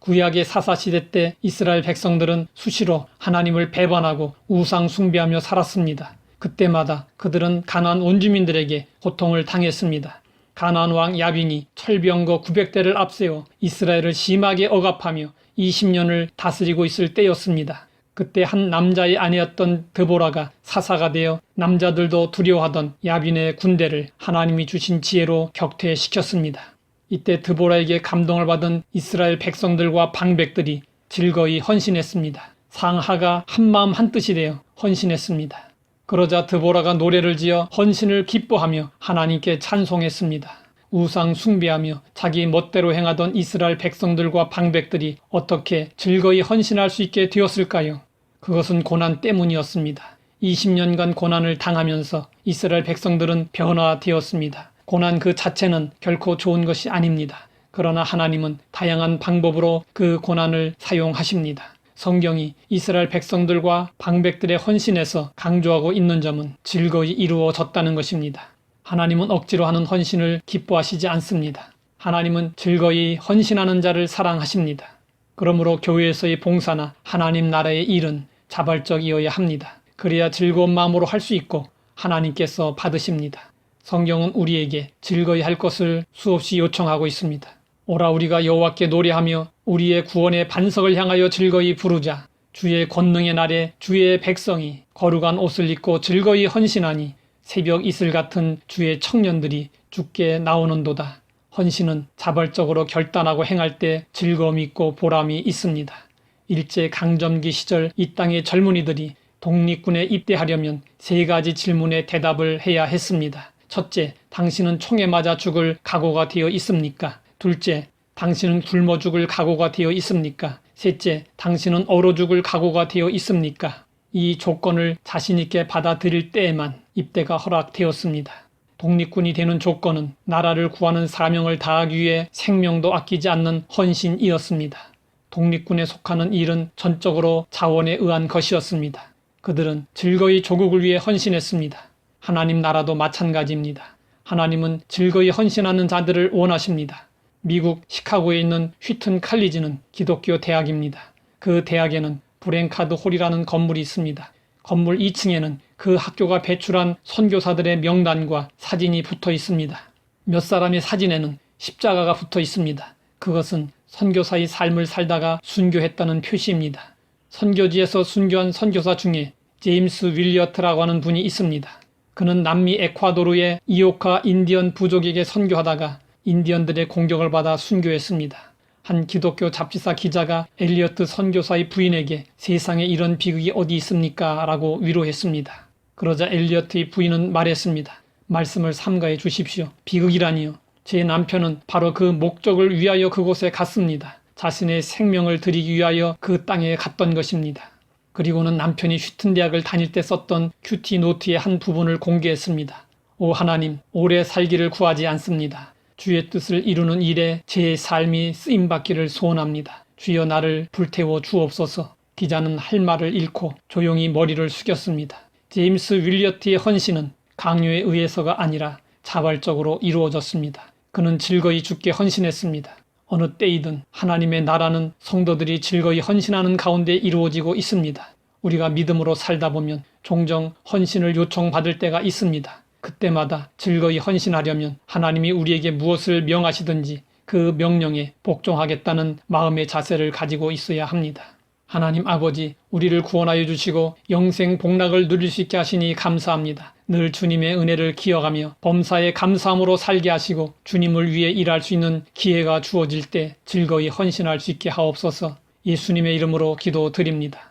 구약의 사사시대 때 이스라엘 백성들은 수시로 하나님을 배반하고 우상 숭배하며 살았습니다. 그때마다 그들은 가나안 원주민들에게 고통을 당했습니다. 가나안 왕 야빈이 철병거 900대를 앞세워 이스라엘을 심하게 억압하며 20년을 다스리고 있을 때였습니다. 그때 한 남자의 아내였던 드보라가 사사가 되어 남자들도 두려워하던 야빈의 군대를 하나님이 주신 지혜로 격퇴시켰습니다. 이때 드보라에게 감동을 받은 이스라엘 백성들과 방백들이 즐거이 헌신했습니다. 상하가 한마음 한뜻이 되어 헌신했습니다. 그러자 드보라가 노래를 지어 헌신을 기뻐하며 하나님께 찬송했습니다. 우상 숭배하며 자기 멋대로 행하던 이스라엘 백성들과 방백들이 어떻게 즐거이 헌신할 수 있게 되었을까요? 그것은 고난 때문이었습니다. 20년간 고난을 당하면서 이스라엘 백성들은 변화되었습니다. 고난 그 자체는 결코 좋은 것이 아닙니다. 그러나 하나님은 다양한 방법으로 그 고난을 사용하십니다. 성경이 이스라엘 백성들과 방백들의 헌신에서 강조하고 있는 점은 즐거이 이루어졌다는 것입니다. 하나님은 억지로 하는 헌신을 기뻐하시지 않습니다. 하나님은 즐거이 헌신하는 자를 사랑하십니다. 그러므로 교회에서의 봉사나 하나님 나라의 일은 자발적이어야 합니다. 그래야 즐거운 마음으로 할 수 있고 하나님께서 받으십니다. 성경은 우리에게 즐거이 할 것을 수없이 요청하고 있습니다. 오라 우리가 여호와께 노래하며 우리의 구원의 반석을 향하여 즐거이 부르자. 주의 권능의 날에 주의 백성이 거룩한 옷을 입고 즐거이 헌신하니 새벽 이슬 같은 주의 청년들이 죽게 나오는도다. 헌신은 자발적으로 결단하고 행할 때 즐거움이 있고 보람이 있습니다. 일제 강점기 시절 이 땅의 젊은이들이 독립군에 입대하려면 세 가지 질문에 대답을 해야 했습니다. 첫째, 당신은 총에 맞아 죽을 각오가 되어 있습니까? 둘째, 당신은 굶어 죽을 각오가 되어 있습니까? 셋째, 당신은 얼어 죽을 각오가 되어 있습니까? 이 조건을 자신있게 받아들일 때에만 입대가 허락되었습니다. 독립군이 되는 조건은 나라를 구하는 사명을 다하기 위해 생명도 아끼지 않는 헌신이었습니다. 독립군에 속하는 일은 전적으로 자원에 의한 것이었습니다. 그들은 즐거이 조국을 위해 헌신했습니다. 하나님 나라도 마찬가지입니다. 하나님은 즐거이 헌신하는 자들을 원하십니다. 미국 시카고에 있는 휘튼 칼리지는 기독교 대학입니다. 그 대학에는 브랭카드 홀이라는 건물이 있습니다. 건물 2층에는 그 학교가 배출한 선교사들의 명단과 사진이 붙어 있습니다. 몇 사람의 사진에는 십자가가 붙어 있습니다. 그것은 선교사의 삶을 살다가 순교했다는 표시입니다. 선교지에서 순교한 선교사 중에 제임스 윌리어트라고 하는 분이 있습니다. 그는 남미 에콰도르의 이오카 인디언 부족에게 선교하다가 인디언들의 공격을 받아 순교했습니다. 한 기독교 잡지사 기자가 엘리어트 선교사의 부인에게 세상에 이런 비극이 어디 있습니까? 라고 위로했습니다. 그러자 엘리어트의 부인은 말했습니다. 말씀을 삼가해 주십시오. 비극이라니요. 제 남편은 바로 그 목적을 위하여 그곳에 갔습니다. 자신의 생명을 드리기 위하여 그 땅에 갔던 것입니다. 그리고는 남편이 슈튼 대학을 다닐 때 썼던 큐티 노트의 한 부분을 공개했습니다. 오 하나님, 오래 살기를 구하지 않습니다. 주의 뜻을 이루는 일에 제 삶이 쓰임받기를 소원합니다. 주여 나를 불태워 주옵소서. 기자는 할 말을 잃고 조용히 머리를 숙였습니다. 제임스 윌리어트의 헌신은 강요에 의해서가 아니라 자발적으로 이루어졌습니다. 그는 즐거이 죽게 헌신했습니다. 어느 때이든 하나님의 나라는 성도들이 즐거이 헌신하는 가운데 이루어지고 있습니다. 우리가 믿음으로 살다 보면 종종 헌신을 요청받을 때가 있습니다. 그때마다 즐거이 헌신하려면 하나님이 우리에게 무엇을 명하시든지 그 명령에 복종하겠다는 마음의 자세를 가지고 있어야 합니다. 하나님 아버지, 우리를 구원하여 주시고 영생 복락을 누릴 수 있게 하시니 감사합니다. 늘 주님의 은혜를 기억하며 범사에 감사함으로 살게 하시고 주님을 위해 일할 수 있는 기회가 주어질 때 즐거이 헌신할 수 있게 하옵소서 예수님의 이름으로 기도드립니다.